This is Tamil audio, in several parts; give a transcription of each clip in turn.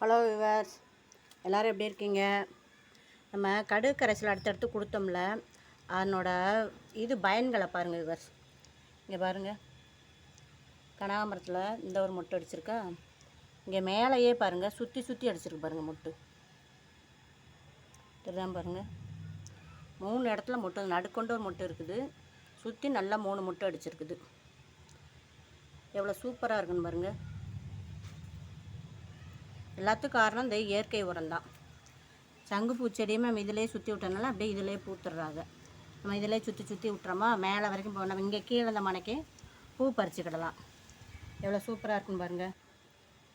ஹலோ விவர்ஸ் எல்லோரும் எப்படி இருக்கீங்க? நம்ம கடுகு கரைசல் அடுத்தடுத்து கொடுத்தோம்ல அதனோட இது பயன்களை பாருங்கள் விவர்ஸ் இங்கே பாருங்கள் கனகாமரத்தில் இந்த ஒரு மொட்டு அடிச்சிருக்கா? இங்கே மேலேயே பாருங்கள் சுற்றி சுற்றி அடிச்சிருக்கு பாருங்கள் மொட்டு. தெரியாமல் பாருங்கள் மூணு இடத்துல மொட்டு நடுக்கொண்டு ஒரு மொட்டு இருக்குது. சுற்றி நல்லா மூணு மொட்டு அடிச்சிருக்குது. எவ்வளோ சூப்பராக இருக்குன்னு பாருங்கள் எல்லாத்துக்கும் காரணம் இந்த இயற்கை உரம் தான் சங்கு பூச்செடியும் நம்ம இதிலே சுற்றி விட்டனால அப்படியே இதிலே பூத்துடுறாங்க. நம்ம இதிலே சுற்றி சுற்றி விட்டுறோமா? மேலே வரைக்கும் போ நம்ம இங்கே கீழே இந்த மனைக்கு பூ பறிச்சுக்கிடலாம். எவ்வளோ சூப்பராக இருக்குன்னு பாருங்கள்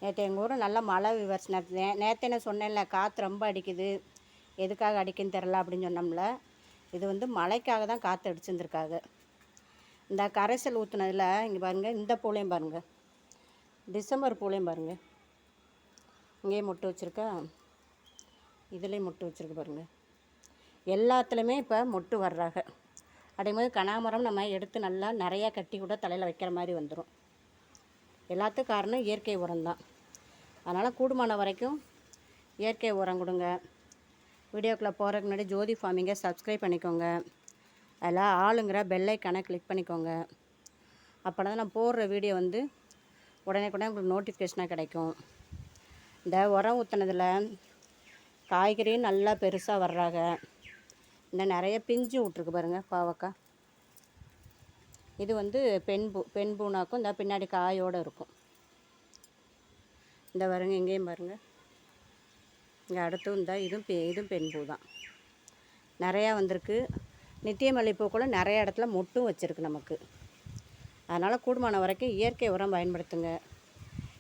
நேற்று எங்கள் ஊர் நல்லா மழை விவர்ஸ் நேற்று நேற்று என்ன சொன்னேன்ல காற்று ரொம்ப அடிக்குது. எதுக்காக அடிக்குன்னு தெரில அப்படின்னு சொன்னோம்ல. இது வந்து மழைக்காக தான் காற்று அடிச்சிருந்துருக்காங்க. இந்த கரைசல் ஊற்றுனதில் இங்கே பாருங்கள் இந்த பூலையும் பாருங்கள் டிசம்பர் பூலையும் பாருங்கள் இங்கேயே முட்டை வச்சுருக்கா? இதுலேயும் முட்டை வச்சுருக்கு பாருங்கள் எல்லாத்துலேயுமே இப்போ மொட்டு வர்றாங்க அதேமாதிரி கனாமரம் நம்ம எடுத்து நல்லா நிறையா கட்டி கூட தலையில் வைக்கிற மாதிரி வந்துடும் எல்லாத்துக்கும் காரணம் இயற்கை உரம் தான். அதனால் கூடுமான வரைக்கும் இயற்கை உரம் கொடுங்க. வீடியோக்குள்ளே போகிறதுக்கு முன்னாடி ஜோதி ஃபார்மிங்கை சப்ஸ்கிரைப் பண்ணிக்கோங்க. அதில் ஆளுங்கிற பெல்லைக்கானை கிளிக் பண்ணிக்கோங்க. அப்போ தான் நான் போடுற வீடியோ வந்து உடனே கூட உங்களுக்கு நோட்டிஃபிகேஷனாக கிடைக்கும். இந்த உரம் ஊற்றுனதில் காய்கறியும் நல்லா பெருசாக வர்றாங்க இந்த நிறைய பிஞ்சு விட்ருக்கு பாருங்கள் பாவக்காய் இது வந்து பெண் பூ பெண் பூனாக்கும் இந்த பின்னாடி காயோடு இருக்கும். இந்த பாருங்கள் இங்கேயும் பாருங்கள் இங்கே அடுத்தும் இந்த இதுவும் பெ இதுவும் பெண் பூ தான். நிறையா வந்திருக்கு. நித்திய மல்லிகைப்பூ கூட நிறைய இடத்துல மொட்டும் வச்சுருக்கு நமக்கு. அதனால் கூடுமான வரைக்கும் இயற்கை உரம் பயன்படுத்துங்க.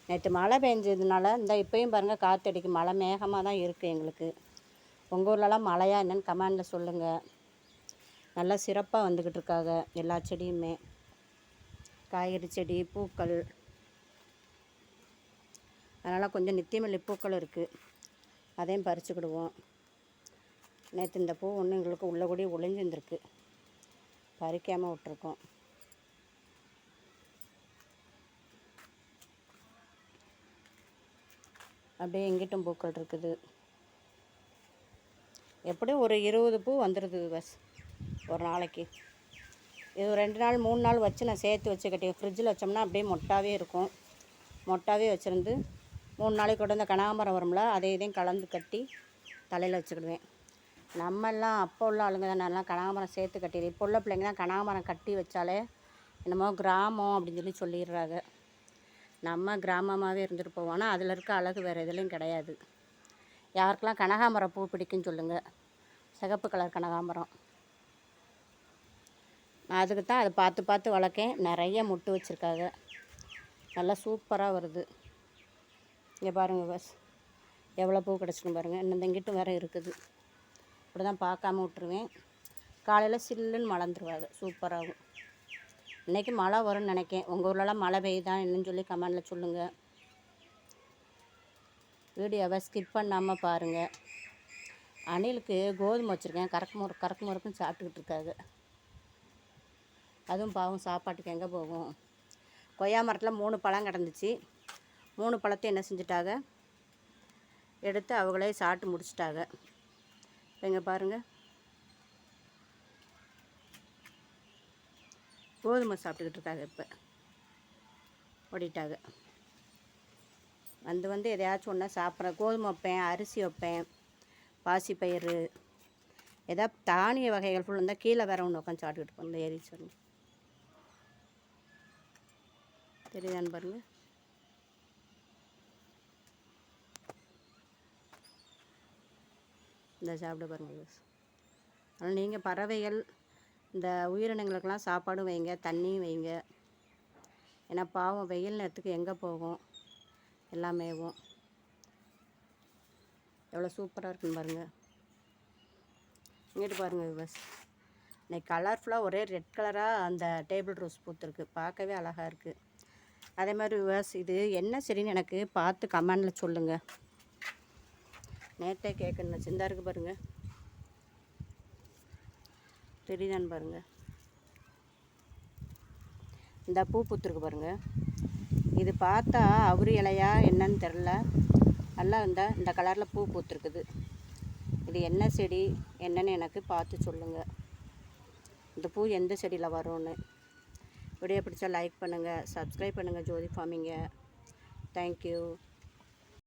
நேற்று மழை பெஞ்சதுனால இந்த இப்போயும் பாருங்கள் காற்றடிக்கு மழை மேகமாக தான் இருக்குது எங்களுக்கு. உங்கள் ஊர்லலாம் மழையா என்னன்னு கமெண்டில் சொல்லுங்கள் நல்லா சிறப்பாக வந்துக்கிட்டு இருக்காங்க எல்லா செடியுமே. காய்கறி செடி பூக்கள். அதனால் கொஞ்சம் நித்தியமல்லி பூக்கள் இருக்குது அதையும் பறிச்சுக்கிடுவோம். நேற்று இந்த பூ ஒன்று எங்களுக்கு உள்ள கூடிய ஒளிஞ்சிருந்துருக்கு. பறிக்காமல் விட்ருக்கோம் அப்படியே எங்கிட்டும் பூக்கள் இருக்குது. எப்படியும் ஒரு இருபது பூ வந்துடுது பஸ் ஒரு நாளைக்கு. இது ரெண்டு நாள் மூணு நாள் வச்சு நான் சேர்த்து வச்சு ஃப்ரிட்ஜில் வச்சோம்னா அப்படியே மொட்டாவே இருக்கும். மொட்டாவே வச்சுருந்து மூணு நாளைக்கு கூட இந்த கனகாமரம் வரும்ல அதை இதையும் கலந்து கட்டி தலையில் வச்சுக்கிடுவேன். நம்மெல்லாம் அப்போ உள்ள ஆளுங்க தான் நல்லா கனகாமரம் சேர்த்து கட்டிடு இப்போ உள்ள பிள்ளைங்க தான் கனகாமரம் கட்டி வச்சாலே என்னமோ கிராமம் அப்படின்னு சொல்லி சொல்லிடுறாங்க. நம்ம கிராமமாகவே இருந்துட்டு போவோம் ஆனால் அதில் இருக்க அழகு வேறு எதுலேயும் கிடையாது. யாருக்கெல்லாம் கனகாமரம் பூ பிடிக்குன்னு சொல்லுங்கள் சிகப்பு கலர் கனகாமரம் நான் அதுக்கு தான் அதை பார்த்து பார்த்து வளர்க்கேன். நிறைய முட்டு வச்சுருக்காங்க. நல்லா சூப்பராக வருது. இங்கே பாருங்கள் பஸ் எவ்வளோ பூ கிடச்சிடும் பாருங்கள் இன்னும் இங்கிட்டும் வேறு இருக்குது. இப்படி தான் பார்க்காம விட்ருவேன் காலையில் சில்லுன்னு மலர்ந்துருவாங்க. சூப்பராகும் இன்றைக்கி மழை வரும்னு நினைக்கேன். உங்கள் ஊர்லலாம் மழை பெய்யுதா என்னன்னு சொல்லி கமெண்டில் சொல்லுங்கள் வீடியோவை ஸ்கிப் பண்ணாமல் பாருங்கள் அணிலுக்கு கோதுமை வச்சுருக்கேன். கறக்கு முறு கறக்கு முறுக்குன்னு சாப்பிட்டுக்கிட்டு இருக்காங்க அதுவும் பாவம் சாப்பாட்டுக்கு எங்கே போகும்? கொய்யா மரத்தில் மூணு பழம் கிடந்துச்சு. மூணு பழத்தை என்ன செஞ்சிட்டாங்க எடுத்து அவங்களே சாப்பிட்டு முடிச்சிட்டாங்க எங்கே இங்கே பாருங்கள் கோதுமை சாப்பிட்டுக்கிட்டு இருக்காங்க இப்போ. ஓடிட்டாங்க. வந்து வந்து எதையாச்சும் ஒன்றா சாப்பிட்றேன். கோதுமை வைப்பேன் அரிசி வைப்பேன் பாசிப்பயிறு ஏதாவது தானிய வகைகள் ஃபுல்லாக இருந்தால் கீழே வேற ஒன்று உட்காந்து சாப்பிட்டுக்கிட்டு இருப்போம். இந்த ஏரி சொல்லி தெரியுதான்னு பாருங்க இந்த சாப்பிட பாருங்க நீங்கள் பறவைகள் இந்த உயிரினங்களுக்கெல்லாம் சாப்பாடும் வைங்க தண்ணியும் வைங்க. ஏன்னா பாவம் வெயில் நேரத்துக்கு எங்கே போகும்? எல்லாமேவும் எவ்வளோ சூப்பராக இருக்குன்னு பாருங்கள் இங்கிட்டு பாருங்கள் பஸ் இன்னைக்கு கலர்ஃபுல்லாக ஒரே ரெட் கலராக அந்த டேபிள் ரோஸ் பூத்துருக்கு. பார்க்கவே அழகாக இருக்குது அதே மாதிரி விவாஸ் இது என்ன சரின்னு எனக்கு பார்த்து கமெண்டில் சொல்லுங்கள் நேற்றே கேட்கணும் சிந்தா இருக்கு பாருங்கள் தெரியுதான்னு பாருங்கள் இந்த பூ பூத்துருக்கு பாருங்கள் இது பார்த்தா அவரு இலையா என்னன்னு தெரில நல்லா இருந்தால் இந்த கலரில் பூ பூத்துருக்குது. இது என்ன செடி என்னன்னு எனக்கு பார்த்து சொல்லுங்கள் இந்த பூ எந்த செடியில் வரும்னு. வீடியோ பிடிச்சா லைக் பண்ணுங்கள் சப்ஸ்கிரைப் பண்ணுங்கள் ஜோதி ஃபார்மிங்க. தேங்க்யூ